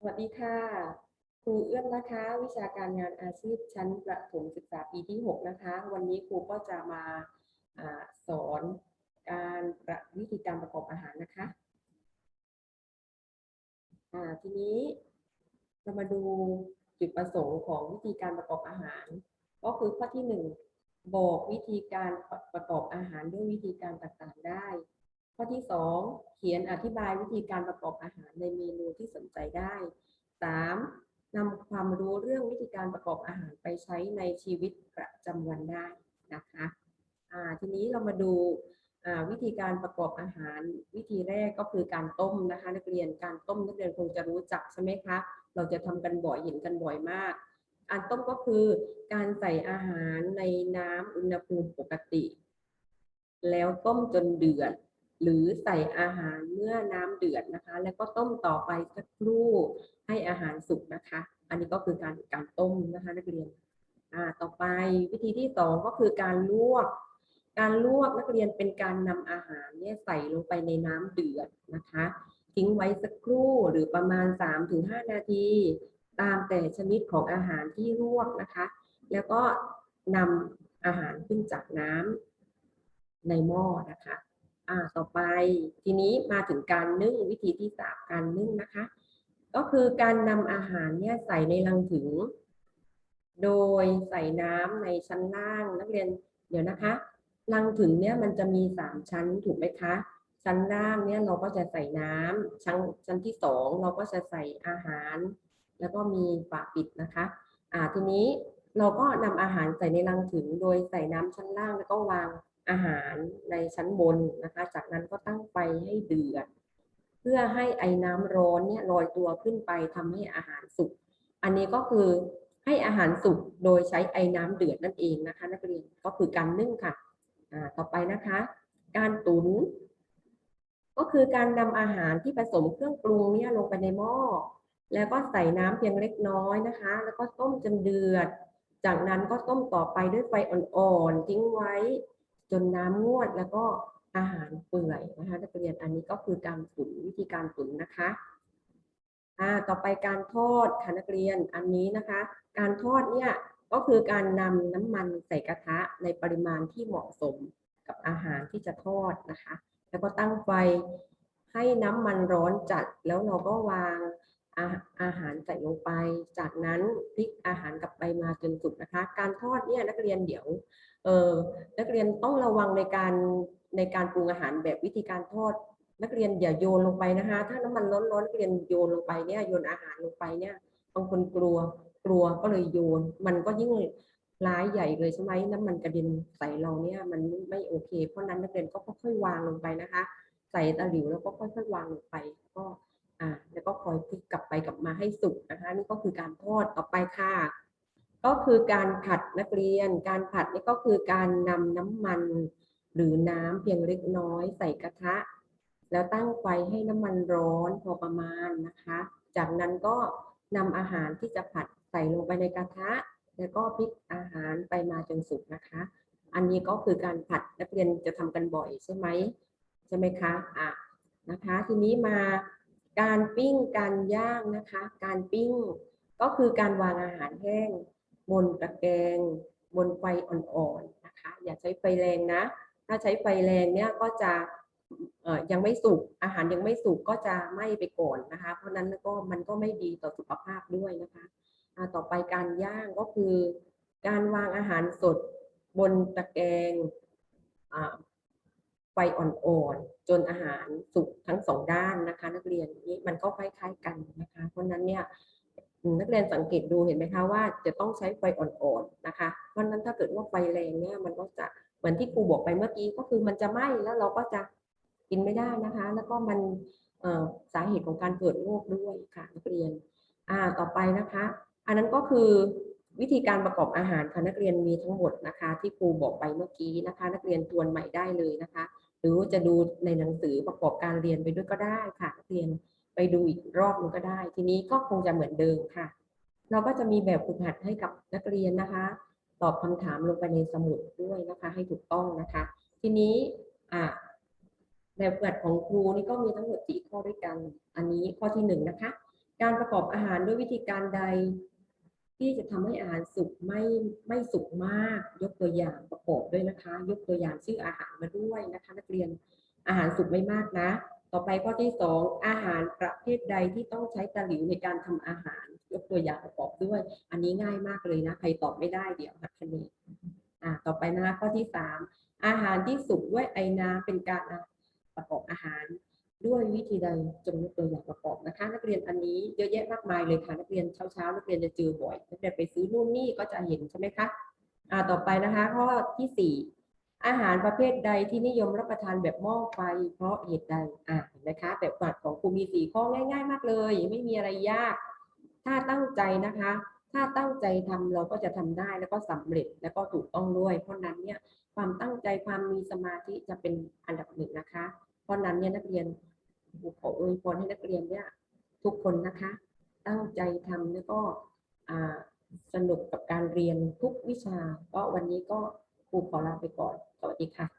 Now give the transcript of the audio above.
สวัสดีค่ะ ครูเอื้อมนะคะ วิชาการงานอาชีพชั้นประถมศึกษาปีที่ 6 นะคะ วันนี้ครูก็จะมาอาสอนการประวิธีการประกอบอาหารนะคะอ่าทีนี้เรามาดูจุดประสงค์ของวิธีการประกอบอาหาร ก็คือข้อที่หนึ่งบอกวิธีการประกอบอาหารด้วยวิธีการต่างๆได้ ข้อที่สองเขียนอธิบายวิธีการประกอบอาหารในเมนูที่สนใจได้สามนำความรู้เรื่องวิธีการประกอบอาหารไปใช้ในชีวิตประจำวันได้นะคะทีนี้เรามาดูวิธีการประกอบอาหารวิธีแรกก็คือการต้มนะคะนักเรียนการต้มนักเรียนคงจะรู้จักใช่ไหมคะเราจะทำกันบ่อยเห็นกันบ่อยมากการต้มก็คือการใส่อาหารในน้ำอุณหภูมิปกติ แล้วต้มจนเดือด หรือใส่อาหารเมื่อน้ำเดือดนะคะ แล้วก็ต้มต่อไปสักครู่ให้อาหารสุกนะคะ อันนี้ก็คือการการต้มนะคะนักเรียนอ่าต่อไปวิธีที่สองก็คือการลวก การลวกนักเรียนเป็นการนำอาหารเนี่ยใส่ลงไปในน้ำเดือดนะคะ ทิ้งไว้สักครู่หรือประมาณ 3-5 นาที ตามแต่ชนิดของอาหารที่ลวกนะคะ แล้วก็นำอาหารขึ้นจากน้ำในหม้อนะคะ อ่าต่อไปทีนี้มาถึงการนึ่งวิธีที่สามการนึ่งนะคะ ก็คือการนำอาหารเนี่ยใส่ในลังถึง โดยใส่น้ำในชั้นล่างนักเรียนเดี๋ยวนะคะลังถึงเนี่ยมันจะมีสามชั้นถูกไหมคะ ชั้นล่างเนี่ยเราก็จะใส่น้ำชั้นชั้นที่สองเราก็จะใส่อาหาร แล้วก็มีฝาปิดนะคะอ่าทีนี้เราก็นำอาหารใส่ในลังถึงโดยใส่น้ำชั้นล่างแล้วก็วาง อาหารในชั้นบนนะคะ จากนั้นก็ตั้งไฟให้เดือด เพื่อให้ไอ้น้ำร้อนเนี่ยลอยตัวขึ้นไปทำให้อาหารสุก อันนี้ก็คือให้อาหารสุกโดยใช้ไอ้น้ำเดือดนั่นเองนะคะ นักเรียนก็คือการนึ่งค่ะอ่าต่อไปนะคะ การตุนก็คือการนำอาหารที่ผสมเครื่องปรุงเนี่ยลงไปในหม้อแล้วก็ใส่น้ำเพียงเล็กน้อยนะคะ แล้วก็ต้มจนเดือด จากนั้นก็ต้มต่อไปด้วยไฟอ่อนๆทิ้งไว้ จนน้ำงวดแล้วก็อาหารเปื่อยนะคะนักเรียนอันนี้ก็คือการตุ๋นวิธีการตุ๋นนะคะอ่าต่อไปการทอดค่ะนักเรียนอันนี้นะคะ การทอดเนี่ยก็คือการนำน้ำมันใส่กระทะในปริมาณที่เหมาะสมกับอาหารที่จะทอดนะคะ แล้วก็ตั้งไฟให้น้ำมันร้อนจัดแล้วเราก็วาง อาอาหารใส่ลงไป จากนั้นพลิกอาหารกลับไปมาจนสุกนะคะ การทอดเนี่ยนักเรียนเดี๋ยวเออนักเรียนต้องระวังในการในการปรุงอาหารแบบวิธีการทอด นักเรียนอย่าโยนลงไปนะคะ ถ้าน้ำมันร้อนๆนักเรียนโยนลงไปเนี่ยโยนอาหารลงไปเนี่ยบางคนกลัวกลัวก็เลยโยน มันก็ยิ่งร้ายใหญ่เลยใช่ไหมน้ำมันกระเด็นใส่เราเนี่ยมันไม่โอเค เพราะนั้นนักเรียนก็ค่อยๆวางลงไปนะคะ ใส่ตะหลิวแล้วก็ค่อยๆวางลงไปก็ อ่าแล้วก็คอยพลิกกลับไปกลับมาให้สุกนะคะนี่ก็คือการทอดต่อไปค่ะ ก็คือการผัดนักเรียน การผัดนี่ก็คือการนำน้ำมัน หรือน้ำเพียงเล็กน้อยใส่กระทะ แล้วตั้งไฟให้น้ำมันร้อนพอประมาณนะคะ จากนั้นก็นำอาหารที่จะผัดใส่ลงไปในกระทะ แล้วก็พลิกอาหารไปมาจนสุกนะคะ อันนี้ก็คือการผัดนักเรียนจะทำกันบ่อยใช่ไหมใช่ไหมคะอะนะคะ ทีนี้มา การปิ้งการย่างนะคะ การปิ้งก็คือการวางอาหารแห้ง บนตะแกรงบนไฟอ่อนๆนะคะ อย่าใช้ไฟแรงนะ ถ้าใช้ไฟแรงเนี่ยก็จะยังไม่สุกอาหารยังไม่สุกก็จะไหม้ไปก่อนนะคะ เพราะนั้นก็มันก็ไม่ดีต่อสุขภาพด้วยนะคะต่อไปการย่างก็คือ การวางอาหารสดบนตะแกรง ไฟอ่อนๆจนอาหารสุกทั้งสองด้านนะคะ นักเรียนนี่มันก็คล้ายๆกันนะคะ เพราะนั้นเนี่ยนักเรียนสังเกตดูเห็นไหมคะว่าจะต้องใช้ไฟอ่อนๆนะคะ เพราะนั้นถ้าเกิดว่าไฟแรงเนี่ยมันก็จะเหมือนที่ครูบอกไปเมื่อกี้ก็คือมันจะไหม้แล้วเราก็จะกินไม่ได้นะคะ แล้วก็มันสาเหตุของการเกิดโรคด้วยค่ะนักเรียนอ่าต่อไปนะคะ อันนั้นก็คือวิธีการประกอบอาหารค่ะนักเรียนมีทั้งหมดนะคะ ที่ครูบอกไปเมื่อกี้นะคะ นักเรียนทวนใหม่ได้เลยนะคะ หรือจะดูในหนังสือประกอบการเรียนไปด้วยก็ได้ค่ะเรียนไปดูอีกรอบหนึงก็ได้ ทีนี้ก็คงจะเหมือนเดิมค่ะ เราก็จะมีแบบฝึกหัดให้กับนักเรียนนะคะ ตอบคำถามลงไปในสมุดด้วยนะคะ ให้ถูกต้องนะคะ ทีนี้อ่าแบบฝึกหัดของครูนี่ก็มีทั้งหมดสี่ข้อด้วยกัน อันนี้ข้อที่หนึ่งนะคะ การประกอบอาหารด้วยวิธีการใด ที่จะทำให้อาหารสุกไม่ไม่สุกมาก ยกตัวอย่างประกอบด้วยนะคะ ยกตัวอย่างชื่ออาหารมาด้วยนะคะนักเรียนอาหารสุกไม่มากนะ ต่อไปข้อที่สองอาหารประเภทใดที่ต้องใช้ตะหลิวในการทำอาหาร ยกตัวอย่างประกอบด้วย อันนี้ง่ายมากเลยนะ ใครตอบไม่ได้เดี๋ยวหักคะแนนอ่าต่อไปนะคะข้อที่สามอาหารที่สุกด้วยไอน้ำเป็นการประกอบอาหาร ด้วยวิธีใดจงยกตัวอย่างประกอบนะคะ นักเรียนอันนี้เยอะแยะมากมายเลยค่ะ นักเรียนเช้าเช้าๆนักเรียนจะเจอบ่อยนักเรียนไปซื้อนู่นนี่ก็จะเห็นใช่ไหมคะอ่าต่อไปนะคะข้อที่สี่อาหารประเภทใดที่นิยมรับประทานแบบหม้อไฟเพราะเหตุใดอ่าเห็นไหมคะ แบบฝัดของครูมีสี่ข้อง่าย ๆ มากเลย ไม่มีอะไรยาก ถ้าตั้งใจนะคะ ถ้าตั้งใจทำเราก็จะทำได้แล้วก็สำเร็จแล้วก็ถูกต้องด้วย เพราะนั้นเนี่ยความตั้งใจความมีสมาธิจะเป็นอันดับหนึ่งนะคะ เพราะนั้นเนี่ยนักเรียนครูขออวยพรให้นักเรียนเนี่ยทุกคนนะคะ ตั้งใจทำแล้วก็สนุกกับการเรียนทุกวิชา ก็วันนี้ก็ครูขอลาไปก่อน สวัสดีค่ะ